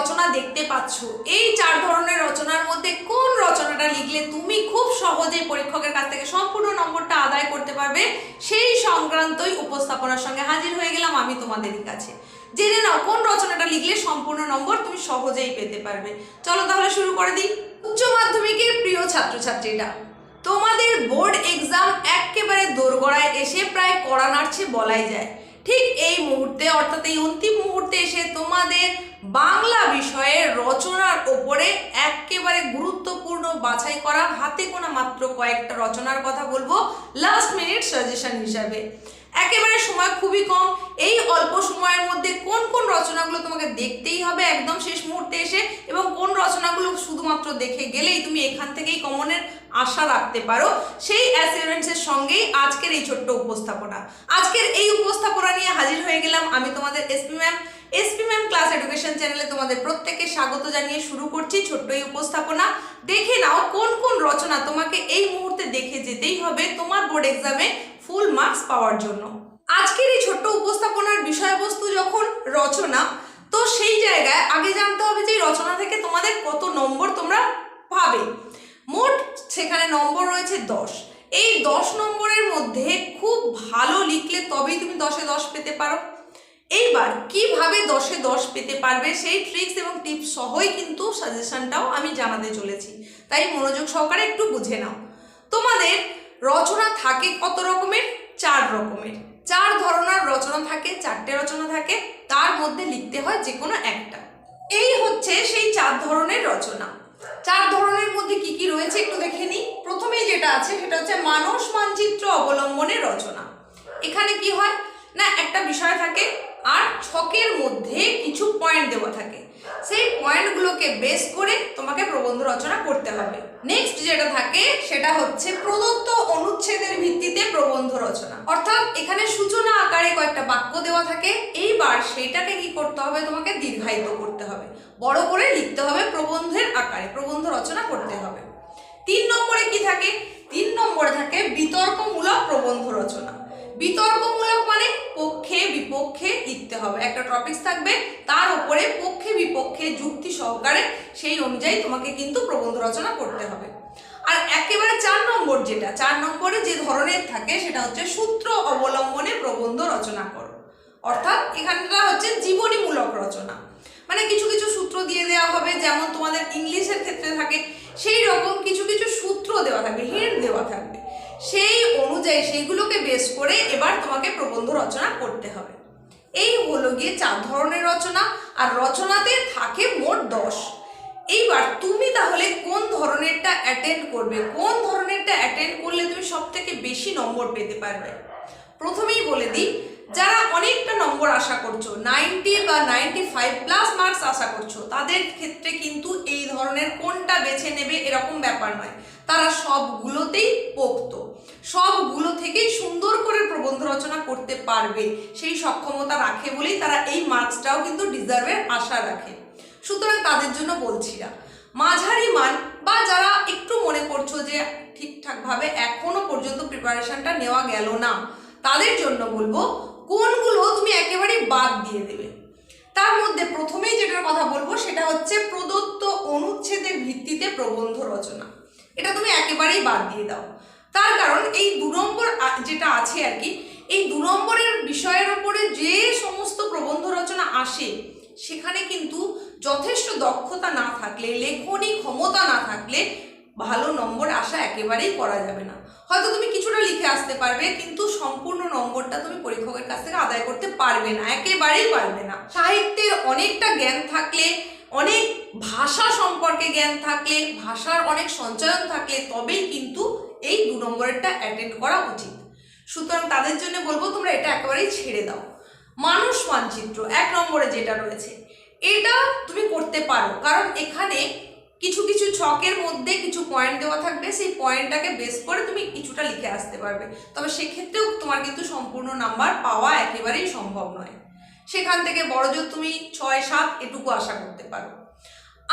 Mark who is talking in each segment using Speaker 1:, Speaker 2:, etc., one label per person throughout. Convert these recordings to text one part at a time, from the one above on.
Speaker 1: রচনা দেখতে পাচ্ছ। এই চার ধরনের রচনার মধ্যে কোন রচনাটা লিখলে তুমি খুব সহজেই পরীক্ষকের কাছ থেকে সম্পূর্ণ নম্বরটা আদায় করতে পারবে, সেই সংক্রান্তই উপস্থাপনার সঙ্গে হাজির হয়ে গেলাম আমি তোমাদেরই কাছে। জেনে নাও, কোন রচনাটা লিখলে সম্পূর্ণ নম্বর তুমি সহজেই পেতে পারবে। চলো তাহলে শুরু করে দিই। উচ্চ মাধ্যমিকের প্রিয় ছাত্রছাত্রীরা, তোমাদের বোর্ড এক্সাম একেবারে দোরগড়ায় এসে প্রায় কড়া নাড়ছে বলাই যায়। ঠিক এই মুহূর্তে, অর্থাৎ এই অন্তিম মুহূর্তে এসে তোমাদের বাংলা বিষয়ের রচনার ওপরে একেবারে গুরুত্বপূর্ণ বাছাই করা হাতে গোনা মাত্র কয়েকটা রচনার কথা বলব। লাস্ট মিনিট সাজেশন হিসাবে। একেবারে সময় খুবই কম। এই অল্প সময়ের মধ্যে কোন কোন রচনাগুলো তোমাকে দেখতেই হবে একদম শেষ মুহূর্তে এসে এবং কোন রচনাগুলো শুধুমাত্র দেখে গেলেই তুমি এখান থেকেই কমনের আশা রাখতে পারো, সেই অ্যাসিউরেন্সের সঙ্গেই আজকের এই ছোট্ট উপস্থাপনা। আজকের এই উপস্থাপনা নিয়ে হাজির হয়ে গেলাম আমি তোমাদের SP ma'am SP ma'am class education চ্যানেলে তোমাদের প্রত্যেককে স্বাগত জানিয়ে শুরু করছি ছোট্ট এই উপস্থাপনা। দেখে নাও কোন কোন রচনা তোমাকে এই মুহূর্তে দেখে যেতেই হবে তোমার বোর্ড এক্সামে ফুল মার্কস পাওয়ার জন্য। আজকের এই ছোট্ট উপস্থাপনার বিষয়বস্তু যখন রচনা, তো সেই জায়গায় আগে জানতে হবে যে রচনা থেকে তোমাদের কত নম্বর তোমরা পাবে। মোট সেখানে নম্বর রয়েছে দশ। এই দশ নম্বরের মধ্যে খুব ভালো লিখলে তবেই তুমি দশে দশ পেতে পারো। এইবার কীভাবে দশে দশ পেতে পারবে সেই ট্রিক্স এবং টিপস সহই কিন্তু সাজেশনটাও আমি জানাতে চলেছি। তাই মনোযোগ সহকারে একটু বুঝে নাও। তোমাদের রচনা থাকে কত রকমের? চার রকমের। চার ধরনের রচনা থাকে, চারটে রচনা থাকে, তার মধ্যে লিখতে হয় যে কোনো একটা। এই হচ্ছে সেই চার ধরনের রচনা। চার ধরনের মধ্যে কি কি রয়েছে একটু দেখে নিই। প্রথমেই যেটা আছে, সেটা হচ্ছে মানস মানচিত্র অবলম্বনে রচনা। এখানে কি হয়? না, একটা বিষয় থাকে আর ছকের মধ্যে কিছু পয়েন্ট দেওয়া থাকে। সেই পয়েন্টগুলোকে বেস করে তোমাকে প্রবন্ধ রচনা করতে হবে। নেক্সট যেটা থাকে, সেটা হচ্ছে প্রদত্ত অনুচ্ছেদের ভিত্তিতে প্রবন্ধ রচনা। অর্থাৎ এখানে সূচনা আকারে কয়েকটা বাক্য দেওয়া থাকে। এইবার সেইটাকে কি করতে হবে? তোমাকে দীর্ঘায়িত করতে হবে। বড় করে লিখতে হবে প্রবন্ধের আকারে, প্রবন্ধ রচনা করতে হবে। তিন নম্বরে কি থাকে? তিন নম্বরে থাকে বিতর্কমূলক প্রবন্ধ রচনা। বিতর্কমূলক মানে পক্ষে বিপক্ষে লিখতে হবে। একটা টপিকস থাকবে, তার উপরে পক্ষে বিপক্ষে যুক্তি সহকারে সেই অনুযায়ী তোমাকে কিন্তু প্রবন্ধ রচনা করতে হবে। আর একেবারে চার নম্বর যেটা, চার নম্বরে যে ধরনের থাকে সেটা হচ্ছে সূত্র অবলম্বনে প্রবন্ধ রচনা করো। অর্থাৎ এখানটা হচ্ছে জীবনীমূলক রচনা। মানে কিছু কিছু সূত্র দিয়ে দেওয়া হবে, যেমন তোমাদের ইংলিশের ক্ষেত্রে থাকে, সেই রকম কিছু কিছু সূত্র দেওয়া থাকবে, হিন্ট দেওয়া থাকবে। সেই অনুযায়ী সেইগুলোকে বেস করে এবার তোমাকে প্রবন্ধ রচনা করতে হবে। এই হলো গিয়ে চার ধরনের রচনা, আর রচনাতে থাকে মোট দশ। এইবার তুমি তাহলে কোন ধরনেরটা অ্যাটেন্ড করবে? কোন ধরনেরটা অ্যাটেন্ড করলে তুমি সব থেকে বেশি নম্বর পেতে পারবে? প্রথমেই বলে দিই, যারা অনেকটা নম্বর আশা করছ, নাইনটি বা নাইনটি ফাইভ প্লাস মার্কস আশা করছ, তাদের ক্ষেত্রে কিন্তু এই ধরনের কোনটা বেছে নেবে এরকম ব্যাপার নয়। তারা সবগুলোতেই পোক্ত সবগুলো থেকেই সুন্দর করে প্রবন্ধ রচনা করতে পারবে। সেই সক্ষমতা রাখে বলেই তারা এই মার্কসটাও কিন্তু ডিজার্ভের আশা রাখে। সুতরাং তাদের জন্য বলছি না। মাঝারি মান বা যারা একটু মনে করছ যে ঠিকঠাকভাবে এখনও পর্যন্ত প্রিপারেশনটা নেওয়া গেল না, তাদের জন্য বলব কোনগুলো তুমি একেবারেই বাদ দিয়ে দেবে। তার মধ্যে প্রথমেই যেটার কথা বলব সেটা হচ্ছে প্রদত্ত অনুচ্ছেদের ভিত্তিতে প্রবন্ধ রচনা। এটা তুমি একেবারেই বাদ দিয়ে দাও। তার কারণ এই দু নম্বর যেটা আছে আর কি, এই দু নম্বরের বিষয়ের ওপরে যে সমস্ত প্রবন্ধ রচনা আসে, সেখানে কিন্তু যথেষ্ট দক্ষতা না থাকলে, লেখনী ক্ষমতা না থাকলে ভালো নম্বর আশা একেবারেই করা যাবে না। হয়তো তুমি কিছুটা লিখে আসতে পারবে, কিন্তু সম্পূর্ণ নম্বরটা তুমি পরীক্ষকের কাছ থেকে আদায় করতে পারবে না, একেবারেই পারবে না। সাহিত্যের অনেকটা জ্ঞান থাকলে, অনেক ভাষা সম্পর্কে জ্ঞান থাকলে, ভাষার অনেক সঞ্চয়ন থাকলে, তবেই কিন্তু এই দু নম্বরেরটা অ্যাটেন্ড করা উচিত। সুতরাং তাদের জন্য বলব, তোমরা এটা একেবারেই ছেড়ে দাও। মানুষ মানচিত্র, এক নম্বরে যেটা রয়েছে, এটা তুমি করতে পারো। কারণ এখানে কিছু কিছু ছকের মধ্যে কিছু পয়েন্ট দেওয়া থাকবে। সেই পয়েন্টটাকে বেস করে তুমি কিছুটা লিখে আসতে পারবে। তবে সেক্ষেত্রেও তোমার কিন্তু সম্পূর্ণ নাম্বার পাওয়া একেবারেই সম্ভব নয়। সেখান থেকে বড় জোর তুমি ছয়, সাত, এটুকু আশা করতে পারো।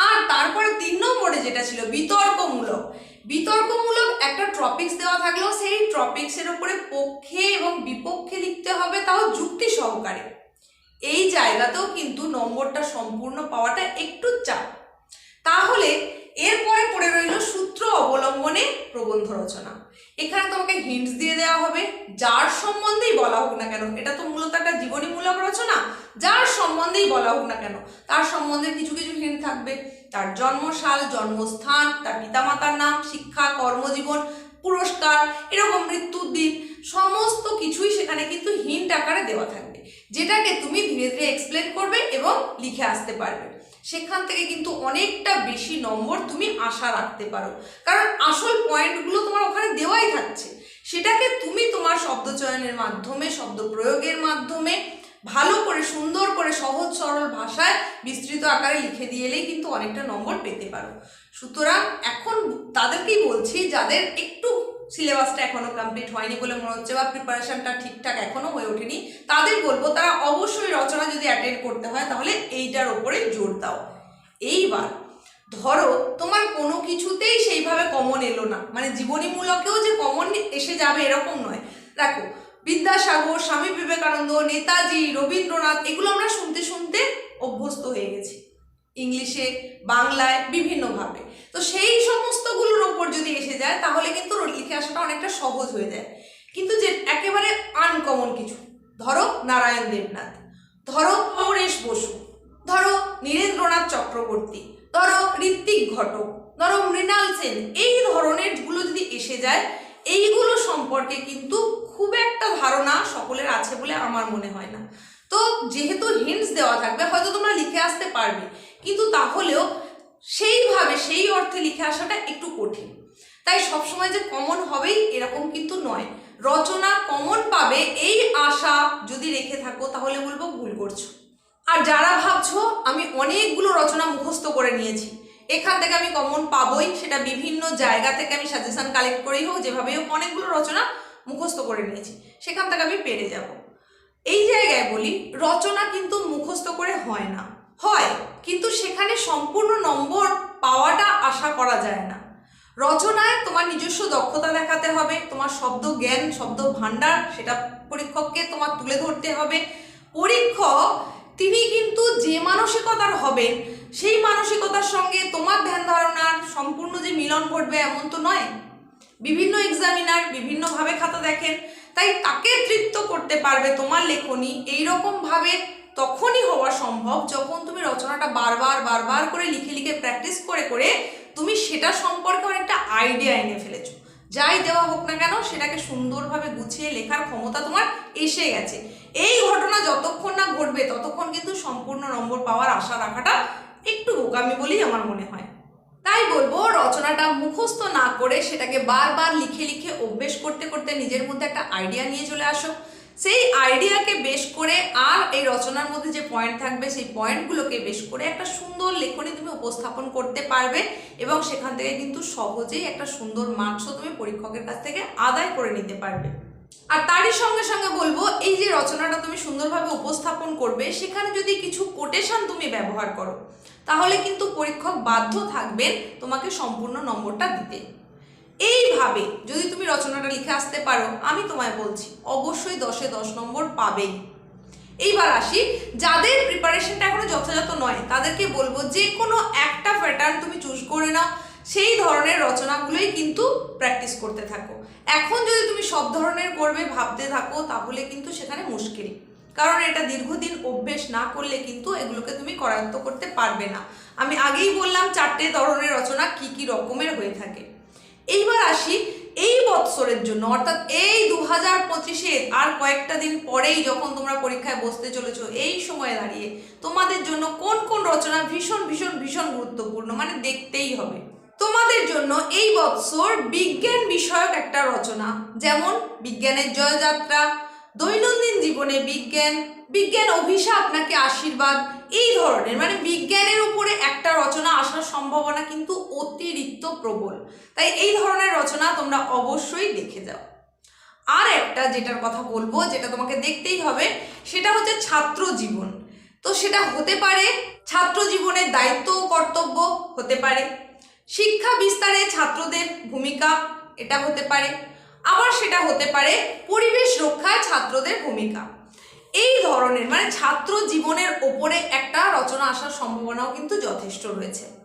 Speaker 1: আর তারপরে তিন নম্বরে যেটা ছিল বিতর্কমূলক। বিতর্কমূলক একটা টপিক্স দেওয়া থাকলেও সেই টপিক্সের উপরে পক্ষে এবং বিপক্ষে লিখতে হবে তাও যুক্তি সহকারে। এই জায়গাতেও কিন্তু নম্বরটা সম্পূর্ণ পাওয়াটা একটু চাপ। তাহলে এরপরে পড়ে রইল সূত্র অবলম্বনে প্রবন্ধ রচনা। এখানে তোমাকে হিন্টস দিয়ে দেওয়া হবে, যার সম্বন্ধেই বলা হোক না কেন। এটা তো মূলত একটা জীবনীমূলক রচনা, যার সম্বন্ধেই বলা হোক না কেন। তার সম্বন্ধে কিছু কিছু হিন্ট থাকবে। তার জন্মসাল, জন্মস্থান, তার পিতামাতার নাম, শিক্ষা, কর্মজীবন, পুরস্কার, এরকম মৃত্যুর দিন, সমস্ত কিছুই সেখানে কিন্তু হিন্ট আকারে দেওয়া থাকবে, যেটাকে তুমি ধীরে ধীরে এক্সপ্লেন করবে এবং লিখে আসতে পারবে। সেখান থেকে কিন্তু অনেকটা বেশি নম্বর তুমি আশা রাখতে পারো। কারণ আসল পয়েন্টগুলো তোমার ওখানে দেওয়াই থাকছে সেটাকে তুমি তোমার শব্দ চয়নের মাধ্যমে শব্দ প্রয়োগের মাধ্যমে ভালো করে, সুন্দর করে, সহজ, সরল ভাষায় বিস্তৃত আকারে লিখে দিয়ে এলেই কিন্তু অনেকটা নম্বর পেতে পারো। সুতরাং এখন তাদেরকেই বলছি, যাদের একটু সিলেবাসটা এখনও কমপ্লিট হয়নি বলে মনে হচ্ছে বা প্রিপারেশনটা ঠিকঠাক এখনও হয়ে ওঠেনি, তাদের বলব তারা অবশ্যই রচনা যদি অ্যাটেন্ড করতে হয় তাহলে এইটার ওপরে জোর দাও। এইবার ধরো, তোমার কোনো কিছুতেই সেইভাবে কমন এলো না। মানে জীবনীমূলকেও যে কমন এসে যাবে এরকম নয়। দেখো, বিদ্যাসাগর, স্বামী বিবেকানন্দ, নেতাজি, রবীন্দ্রনাথ, এগুলো আমরা শুনতে শুনতে অভ্যস্ত হয়ে গেছি। ইংলিশে, বাংলায়, বিভিন্নভাবে। তো সেই সমস্তগুলোর ওপর যদি এসে যায়, তাহলে কিন্তু লিখে আসাটা অনেকটা সহজ হয়ে যায়। কিন্তু যে একেবারে আনকমন কিছু, ধরো নারায়ণ দেবনাথ, ধরো অমরেশ বসু, ধরো নীরেন্দ্রনাথ চক্রবর্তী ধরো ঋত্বিক ঘটক, ধরো মৃণাল সেন, এই ধরনেরগুলো যদি এসে যায়, এইগুলো সম্পর্কে কিন্তু খুব একটা ধারণা সকলের আছে বলে আমার মনে হয় না। তো যেহেতু হিন্টস দেওয়া থাকবে, হয়তো তোমরা লিখে আসতে পারবে, কিন্তু তাহলেও সেইভাবে, সেই অর্থে লিখে আসাটা একটু কঠিন। তাই সবসময় যে কমন হবেই, এরকম কিন্তু নয়। রচনা কমন পাবে, এই আশা যদি রেখে থাকো, তাহলে বলব ভুল করছ। আর যারা ভাবছ, আমি অনেকগুলো রচনা মুখস্থ করে নিয়েছি, এখান থেকে আমি কমন পাবই, সেটা বিভিন্ন জায়গা থেকে আমি সাজেশন কালেক্ট করেই হোক, যেভাবেই হোক, অনেকগুলো রচনা মুখস্থ করে নিয়েছি, সেখান থেকে আমি পেরে যাব। এই জায়গায় বলি, রচনা কিন্তু মুখস্থ করে হয় না। হয়, কিন্তু সেখানে সম্পূর্ণ নম্বর পাওয়াটা আশা করা যায় না। রচনায় তোমার নিজস্ব দক্ষতা দেখাতে হবে, তোমার শব্দ জ্ঞান, শব্দ ভাণ্ডার, সেটা পরীক্ষককে তোমার তুলে ধরতে হবে। পরীক্ষক তিনি কিন্তু যে মানসিকতার হবেন, সেই মানসিকতার সঙ্গে তোমার ধ্যান ধারণার সম্পূর্ণ যে মিলন ঘটবে এমন তো নয়। বিভিন্ন এক্সামিনার বিভিন্নভাবে খাতা দেখেন, তাই তাকে তৃপ্ত করতে পারবে তোমার লেখনী এইরকমভাবে তখনই হওয়া সম্ভব যখন তুমি রচনাটা বারবার বারবার করে লিখে লিখে প্র্যাকটিস করে করে তুমি সেটা সম্পর্কে অনেকটা আইডিয়া এনে ফেলেছো। যাই দেওয়া হোক না কেন, সেটাকে সুন্দরভাবে গুছিয়ে লেখার ক্ষমতা তোমার এসে গেছে। এই ঘটনা যতক্ষণ না ঘটবে, ততক্ষণ কিন্তু সম্পূর্ণ নম্বর পাওয়ার আশা রাখাটা একটু বোকামি বলেই আমার মনে হয়। তাই বলব, রচনাটা মুখস্থ না করে সেটাকে বারবার লিখে লিখে অভ্যেস করতে করতে নিজের মধ্যে একটা আইডিয়া নিয়ে চলে আসো। সেই আইডিয়াকে বেশ করে আর এই রচনার মধ্যে যে পয়েন্ট থাকবে, সেই পয়েন্টগুলোকে বেশ করে একটা সুন্দর লেখনী তুমি উপস্থাপন করতে পারবে এবং সেখান থেকে কিন্তু সহজেই একটা সুন্দর মার্কসও তুমি পরীক্ষকের কাছ থেকে আদায় করে নিতে পারবে। আর তারই সঙ্গে সঙ্গে বলব, এই যে রচনাটা তুমি সুন্দরভাবে উপস্থাপন করবে, সেখানে যদি কিছু কোটেশন তুমি ব্যবহার করো, তাহলে কিন্তু পরীক্ষক বাধ্য থাকবেন তোমাকে সম্পূর্ণ নম্বরটা দিতে। এইভাবে যদি তুমি রচনাটা লিখে আসতে পারো, আমি তোমায় বলছি, অবশ্যই দশে দশ নম্বর পাবেই। এইবার আসি, যাদের প্রিপারেশনটা এখনও যথাযথ নয়, তাদেরকে বলব যে কোনো একটা প্যাটার্ন তুমি চুজ করে নাও, সেই ধরনের রচনাগুলোই কিন্তু প্র্যাকটিস করতে থাকো। এখন যদি তুমি সব ধরনের করবে, ভাবতে থাকো, তাহলে কিন্তু সেখানে মুশকিল। কারণ এটা দীর্ঘদিন অভ্যেস না করলে কিন্তু এগুলোকে তুমি করায়ত্ত করতে পারবে না। আমি আগেই বললাম, চারটে ধরনের রচনা কি কি রকমের হয়ে থাকে। এইবার আসি এই বৎসরের জন্য, অর্থাৎ এই দু হাজার পঁচিশে আর কয়েকটা দিন পরেই যখন তোমরা পরীক্ষায় বসতে চলেছো, এই সময়ে দাঁড়িয়ে তোমাদের জন্য কোন কোন রচনা ভীষণ ভীষণ ভীষণ গুরুত্বপূর্ণ মানে দেখতেই হবে। তোমাদের জন্য এই বৎসর বিজ্ঞান বিষয়ক একটা রচনা, যেমন বিজ্ঞানের জয়যাত্রা, দৈনন্দিন জীবনে বিজ্ঞান বিজ্ঞান অভিশাপ নাকি আশীর্বাদ, এই ধরনের মানে বিজ্ঞানের উপরে একটা সম্ভাবনা কিন্তু অতিরিক্ত প্রবল। তাই এই ধরনের রচনা তোমরা অবশ্যই দেখে যাও। আর একটা যেটার কথা বলব, যেটা তোমাকে দেখতেই হবে, সেটা হচ্ছে ছাত্র জীবন। তো সেটা হতে পারে ছাত্র জীবনের দায়িত্ব কর্তব্য হতে পারে। শিক্ষা বিস্তারে ছাত্রদের ভূমিকা এটা হতে পারে। আবার সেটা হতে পারে পরিবেশ রক্ষায় ছাত্রদের ভূমিকা। এই ধরনের মানে ছাত্র জীবনের ওপরে একটা রচনা আসার সম্ভাবনাও কিন্তু যথেষ্ট রয়েছে।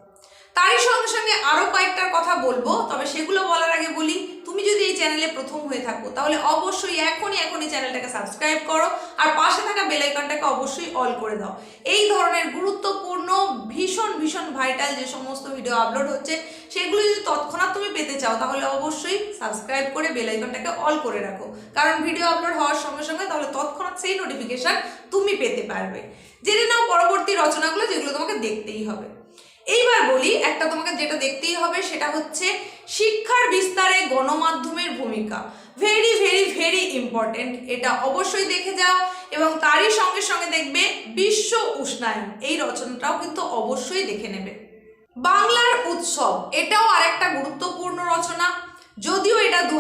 Speaker 1: তারই সঙ্গে সঙ্গে আরও কয়েকটার কথা বলব, তবে সেগুলো বলার আগে বলি, তুমি যদি এই চ্যানেলে প্রথম হয়ে থাকো, তাহলে অবশ্যই এখনই এখনই চ্যানেলটাকে সাবস্ক্রাইব করো, আর পাশে থাকা বেলাইকনটাকে অবশ্যই অল করে দাও। এই ধরনের গুরুত্বপূর্ণ, ভীষণ ভীষণ ভাইটাল যে সমস্ত ভিডিও আপলোড হচ্ছে, সেগুলো যদি তৎক্ষণাৎ তুমি পেতে চাও, তাহলে অবশ্যই সাবস্ক্রাইব করে বেলাইকনটাকে অল করে রাখো। কারণ ভিডিও আপলোড হওয়ার সঙ্গে সঙ্গে তাহলে তৎক্ষণাৎ সেই নোটিফিকেশন তুমি পেতে পারবে। জেনে নাও পরবর্তী রচনাগুলো, যেগুলো তোমাকে দেখতেই হবে। এইবার বলি, একটা তোমাকে যেটা দেখতেই হবে সেটা হচ্ছে শিক্ষার বিস্তারে গণমাধ্যমের ভূমিকা। ভেরি ভেরি ভেরি ইম্পর্টেন্ট এটা অবশ্যই দেখে যাও এবং তারই সঙ্গে সঙ্গে দেখবে বিশ্ব উষ্ণায়ন। এই রচনাটাও কিন্তু অবশ্যই দেখে নেবে। বাংলার উৎসব, এটাও আরেকটা গুরুত্বপূর্ণ রচনা। যদিও এটা দু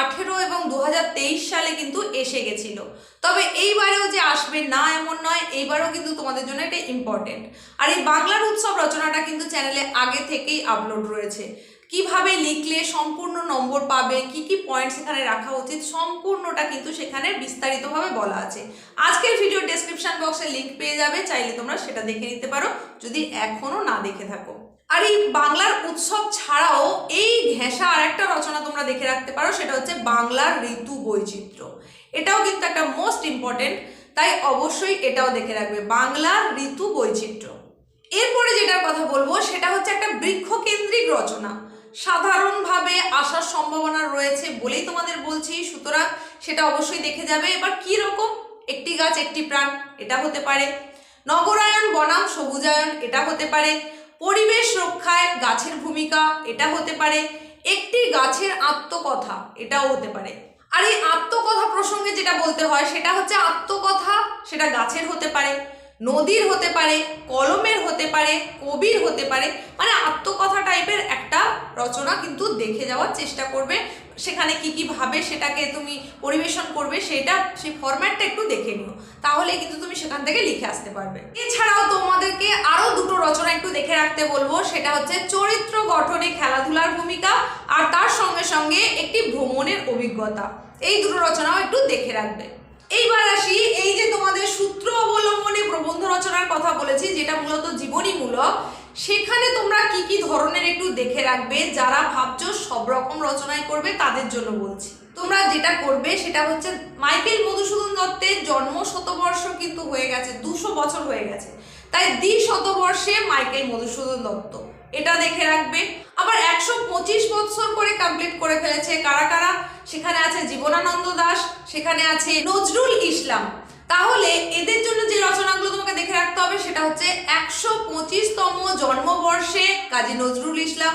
Speaker 1: আঠেরো এবং দু হাজার তেইশ সালে কিন্তু এসে গেছিল। তবে এইবারেও যে আসবে না এমন নয়, এইবারও কিন্তু তোমাদের জন্য এটা ইম্পর্টেন্ট আর এই বাংলার উৎসব রচনাটা কিন্তু চ্যানেলে আগে থেকেই আপলোড রয়েছে। কীভাবে লিখলে সম্পূর্ণ নম্বর পাবে, কি কি পয়েন্ট সেখানে রাখা উচিত, সম্পূর্ণটা কিন্তু সেখানে বিস্তারিতভাবে বলা আছে। আজকের ভিডিও ডেসক্রিপশন বক্সে লিংক পেয়ে যাবে, চাইলে তোমরা সেটা দেখে নিতে পারো। যদি এখনও না দেখে থাকো। আর এই বাংলার উৎসব ছাড়াও এই ঘেঁষা আর একটা রচনা তোমরা দেখে রাখতে পারো, সেটা হচ্ছে বাংলার ঋতু বৈচিত্র্য। এটাও কিন্তু একটা মোস্ট ইম্পর্টেন্ট তাই অবশ্যই এটাও দেখে রাখবে, বাংলার ঋতু বৈচিত্র্য। এরপরে যেটার কথা বলব, সেটা হচ্ছে একটা বৃক্ষকেন্দ্রিক রচনা। সাধারণভাবে আসার সম্ভাবনা রয়েছে বলেই তোমাদের বলছি, সুতরাং সেটা অবশ্যই দেখে যাবে। এবার কি রকম একটি গাছ, একটি প্রাণ, এটা হতে পারে। নগরায়ন বনাম, সবুজায়ন, এটা হতে পারে। পরিবেশ রক্ষায় গাছের ভূমিকা, এটা হতে পারে। একটি গাছের আত্মকথা, এটাও হতে পারে। আর এই আত্মকথা প্রসঙ্গে যেটা বলতে হয়, সেটা হচ্ছে আত্মকথা, সেটা গাছের হতে পারে। নদীর হতে পারে, কলমের হতে পারে, কবির হতে পারে মানে আত্মকথা টাইপের একটা রচনা কিন্তু দেখে যাওয়ার চেষ্টা করবে। সেখানে কি কি ভাবে সেটাকে তুমি পরিবেশন করবে সেটা সেই ফরম্যাটটা একটু দেখে নিও। তাহলে কিন্তু তুমি সেখান থেকে লিখে আসতে পারবে। এছাড়াও তোমাদেরকে আরও দুটো রচনা একটু দেখে রাখতে বলব। সেটা হচ্ছে চরিত্র গঠনে খেলাধুলার ভূমিকা আর তার সঙ্গে সঙ্গে একটি ভ্রমণের অভিজ্ঞতা। এই দুটো রচনাও একটু দেখে রাখবে। এইবার আসি, এই যে তোমাদের সূত্র অবলম্বনে প্রবন্ধ রচনার কথা বলেছি, যেটা মূলত জীবনীমূলক, সেখানে তোমরা কি কি ধরনের একটু দেখে রাখবে, যারা ভাবছ সব রকম রচনায় করবে, তাদের জন্য বলছি। তোমরা যেটা করবে, সেটা হচ্ছে মাইকেল মধুসূদন দত্তের জন্ম শতবর্ষ কিন্তু হয়ে গেছে, দুশো বছর হয়ে গেছে। তাই দ্বি শতবর্ষে মাইকেল মধুসূদন দত্ত, এটা দেখে রাখবে। আবার একশো পঁচিশ বছর করে কমপ্লিট করে ফেলেছে, কারা কারা? সেখানে আছে জীবনানন্দ সেখানে আছে নজরুল ইসলাম। তাহলে এদের জন্য যে রচনাগুলো তোমাকে দেখে রাখতে হবে সেটা হচ্ছে একশো পঁচিশতম জন্মবর্ষে কাজী নজরুল ইসলাম,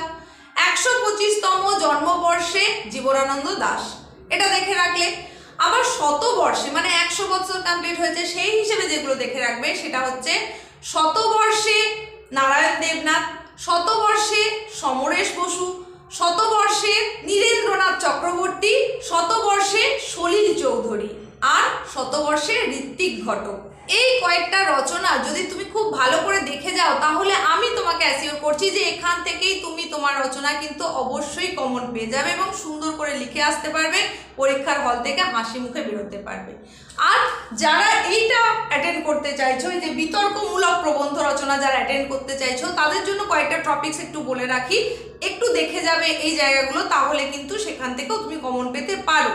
Speaker 1: একশো পঁচিশতম জন্মবর্ষে জীবনানন্দ দাস। এটা দেখে রাখলে আবার শতবর্ষে মানে একশো বছর কমপ্লিট হয়েছে সেই হিসেবে যেগুলো দেখে রাখবে সেটা হচ্ছে শতবর্ষে নারায়ণ দেবনাথ, শতবর্ষে সমরেশ বসু শতবর্ষে নীরেন্দ্রনাথ চক্রবর্তী শতবর্ষে সলিল চৌধুরী। আর শতবর্ষের ঋত্বিক ঘটক। এই কয়েকটা রচনা যদি তুমি খুব ভালো করে দেখে যাও, তাহলে আমি তোমাকে অ্যাসিওর করছি যে এখান থেকেই তুমি তোমার রচনা কিন্তু অবশ্যই কমন পেয়ে যাবে এবং সুন্দর করে লিখে আসতে পারবে, পরীক্ষার হল থেকে হাসি মুখে বেরোতে পারবে। আর যারা এইটা অ্যাটেন্ড করতে চাইছো যে বিতর্কমূলক প্রবন্ধ রচনা যারা অ্যাটেন্ড করতে চাইছো, তাদের জন্য কয়েকটা টপিকস একটু বলে রাখি। একটু দেখে যাবে এই জায়গাগুলো, তাহলে কিন্তু সেখান থেকেও তুমি কমন পেতে পারো।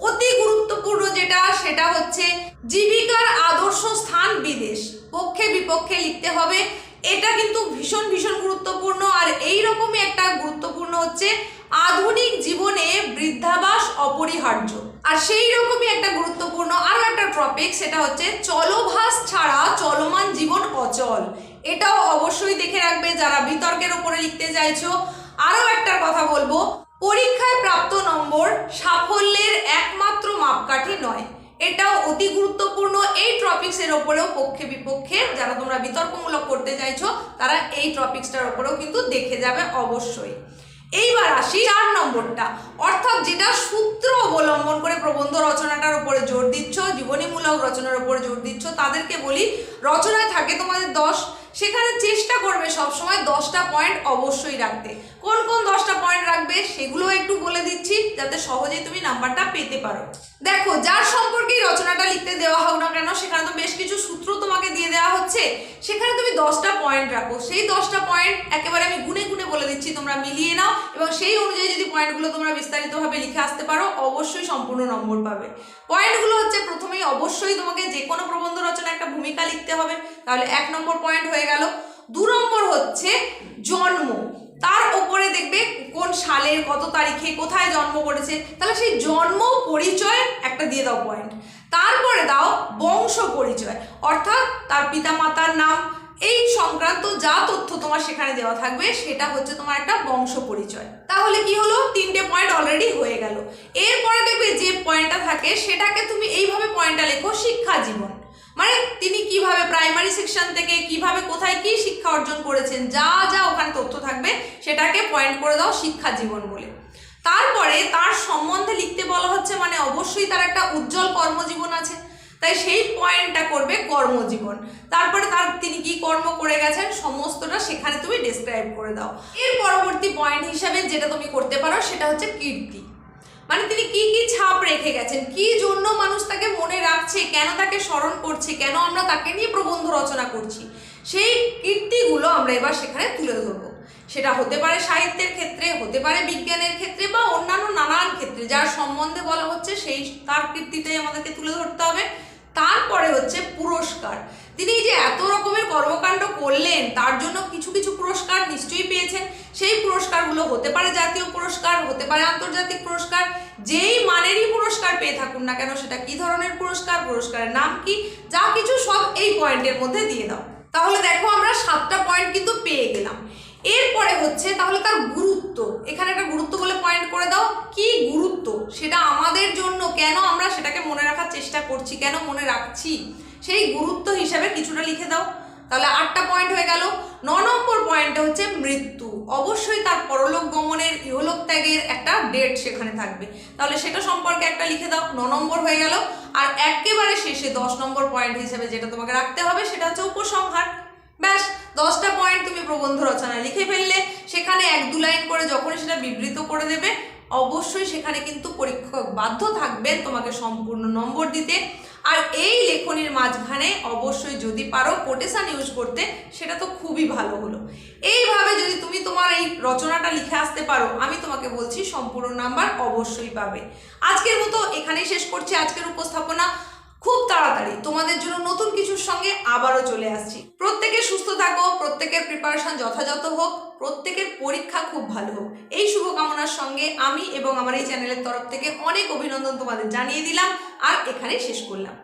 Speaker 1: অতি গুরুত্বপূর্ণ যেটা, সেটা হচ্ছে জীবিকার আদর্শ স্থান বিদেশ। পক্ষে বিপক্ষে লিখতে হবে। এটা কিন্তু ভীষণ ভীষণ গুরুত্বপূর্ণ। আর এই রকমই একটা গুরুত্বপূর্ণ হচ্ছে আধুনিক জীবনে বৃদ্ধাবাস অপরিহার্য। আর সেই রকমই একটা গুরুত্বপূর্ণ আরও একটা টপিক সেটা হচ্ছে চলভাস ছাড়া চলমান জীবন অচল। এটাও অবশ্যই দেখে রাখবে যারা বিতর্কের উপরে লিখতে চাইছো। আরও একটা কথা বলব। পরীক্ষায় প্রাপ্ত নম্বর সাফল্যের একমাত্র মাপকাঠি নয়। এটাও অতি গুরুত্বপূর্ণ এই টপিক্সের ওপরেও পক্ষে বিপক্ষে যারা তোমরা বিতর্কমূলক করতে চাইছো, তারা এই টপিক্সটার ওপরেও কিন্তু দেখে যাবে অবশ্যই। এইবার আসি চার নম্বরটা। অর্থাৎ যেটা সূত্র অবলম্বন করে প্রবন্ধ রচনাটার উপরে জোর দিচ্ছ, জীবনীমূলক রচনার উপরে জোর দিচ্ছ, তাদেরকে বলি, রচনায় থাকে তোমাদের দশ সেখানে চেষ্টা করবে সবসময় দশটা পয়েন্ট অবশ্যই রাখতে। কোন কোন দশটা পয়েন্ট রাখবে সেগুলো একটু বলে দিচ্ছি, যাতে সহজেই তুমি নাম্বারটা পেতে পারো। দেখো, যার সম্পর্কেই রচনাটা লিখতে দেওয়া হোক না কেন, সেখানে তো বেশ কিছু সূত্র তোমাকে দিয়ে দেওয়া হচ্ছে। সেখানে তুমি দশটা পয়েন্ট রাখো। সেই দশটা পয়েন্ট একেবারে আমি গুনে গুনে বলে দিচ্ছি, তোমরা মিলিয়ে নাও এবং সেই অনুযায়ী যদি পয়েন্টগুলো তোমরা বিস্তারিতভাবে লিখে আসতে পারো, অবশ্যই সম্পূর্ণ নম্বর পাবে। পয়েন্টগুলো হচ্ছে প্রথমেই অবশ্যই তোমাকে যে কোনো প্রবন্ধ রচনা একটা ভূমিকা লিখতে হবে। তাহলে এক নম্বর পয়েন্ট হয়ে গেল। দু নম্বর হচ্ছে জন্ম। তার ওপরে দেখবে কোন সালের কত তারিখে কোথায় জন্ম করেছে। তাহলে সেই জন্ম পরিচয় একটা দিয়ে দাও পয়েন্ট তারপরে দাও বংশ পরিচয়। অর্থাৎ তার পিতামাতার নাম। এই সংক্রান্ত যা তথ্য তোমার সেখানে দেওয়া থাকবে, সেটা হচ্ছে তোমার একটা বংশ পরিচয়। তাহলে কি হলো? তিনটে পয়েন্ট অলরেডি হয়ে গেল। এরপরে দেখবে যে পয়েন্টটা থাকে, সেটাকে তুমি এইভাবে পয়েন্টটা লেখো শিক্ষা জীবন মানে তিনি কীভাবে প্রাইমারি সেকশন থেকে কীভাবে কোথায় কি শিক্ষা অর্জন করেছেন, যা যা ওখানে তথ্য থাকবে, সেটাকে পয়েন্ট করে দাও শিক্ষা জীবন বলে। তারপরে তার সম্বন্ধে লিখতে বলা হচ্ছে মানে অবশ্যই তার একটা উজ্জ্বল কর্মজীবন আছে। তাই সেই পয়েন্টটা করবে কর্মজীবন। তারপরে তার তিনি কি কর্ম করে গেছেন, সমস্তটা সেখানে তুমি ডিসক্রাইব করে দাও। এর পরবর্তী পয়েন্ট হিসাবে যেটা তুমি করতে পারো সেটা হচ্ছে কীর্তি। মানে তিনি কি কি ছাপ রেখে গেছেন? কি জন্য মানুষ তাকে মনে রাখছে? কেন তাকে স্মরণ করছে? কেন আমরা তাকে নিয়ে প্রবন্ধ রচনা করছি? সেই কীর্তিগুলো আমরা এবার সেখানে তুলে ধরবো। সেটা হতে পারে সাহিত্যের ক্ষেত্রে, হতে পারে বিজ্ঞানের ক্ষেত্রে বা অন্যান্য নানান ক্ষেত্রে। যার সম্বন্ধে বলা হচ্ছে সেই, তার কীর্তিটাই আমাদেরকে তুলে ধরতে হবে। তারপরে হচ্ছে পুরস্কার। তিনি যে এত রকমের কর্মকাণ্ড করলেন, তার জন্য কিছু কিছু পুরস্কার নিশ্চয়ই পেয়েছেন। সেই পুরস্কারগুলো হতে পারে জাতীয় পুরস্কার, হতে পারে আন্তর্জাতিক পুরস্কার, যেই মানেরই পুরস্কার পেয়ে থাকুন না কেন, সেটা কি ধরনের পুরস্কার, পুরস্কারের নাম কি, যা কিছু সব এই পয়েন্টের মধ্যে দিয়ে দাও। তাহলে দেখো আমরা সাতটা পয়েন্ট কিন্তু পেয়ে গেলাম। এরপরে হচ্ছে তাহলে তার গুরুত্ব এখানে একটা গুরুত্ব বলে পয়েন্ট করে দাও কি গুরুত্ব সেটা আমাদের জন্য কেন আমরা সেটাকে মনে রাখার চেষ্টা করছি, কেন মনে রাখছি? সেই গুরুত্ব হিসাবে কিছুটা লিখে দাও। তাহলে আটটা পয়েন্ট হয়ে গেল। ন নম্বর পয়েন্টটা হচ্ছে মৃত্যু। অবশ্যই তার পরলোক গমনের ইহলোক ত্যাগের একটা ডেট সেখানে থাকবে। তাহলে সেটা সম্পর্কে একটা লিখে দাও। ন নম্বর হয়ে গেল। আর একেবারে শেষে দশ নম্বর পয়েন্ট হিসেবে যেটা তোমাকে রাখতে হবে, সেটা হচ্ছে উপসংহার। ব্যাস, দশটা পয়েন্ট তুমি প্রবন্ধ রচনায় লিখে ফেললে, সেখানে এক দু লাইন করে যখনই সেটা বিবৃত করে দেবে অবশ্যই সেখানে কিন্তু পরীক্ষক বাধ্য থাকবেন তোমাকে সম্পূর্ণ নম্বর দিতে। আর এই লেখনির মাঝখানে অবশ্যই যদি পারো কোটেশান ইউজ করতে, সেটা তো খুবই ভালো হলো। এইভাবে যদি তুমি তোমার এই রচনাটা লিখে আসতে পারো, আমি তোমাকে বলছি সম্পূর্ণ নাম্বার অবশ্যই পাবে। আজকের মতো এখানেই শেষ করছি। আজকের উপস্থাপনা খুব তাড়াতাড়ি তোমাদের জন্য নতুন কিছুর সঙ্গে আবারও চলে আসছি। প্রত্যেকে সুস্থ থাকো, প্রত্যেকের প্রিপারেশন যথাযথ হোক, প্রত্যেকের পরীক্ষা খুব ভালো হোক। এই শুভকামনার সঙ্গে আমি এবং আমার এই চ্যানেলের তরফ থেকে অনেক অভিনন্দন তোমাদের জানিয়ে দিলাম, আর এখানে শেষ করলাম।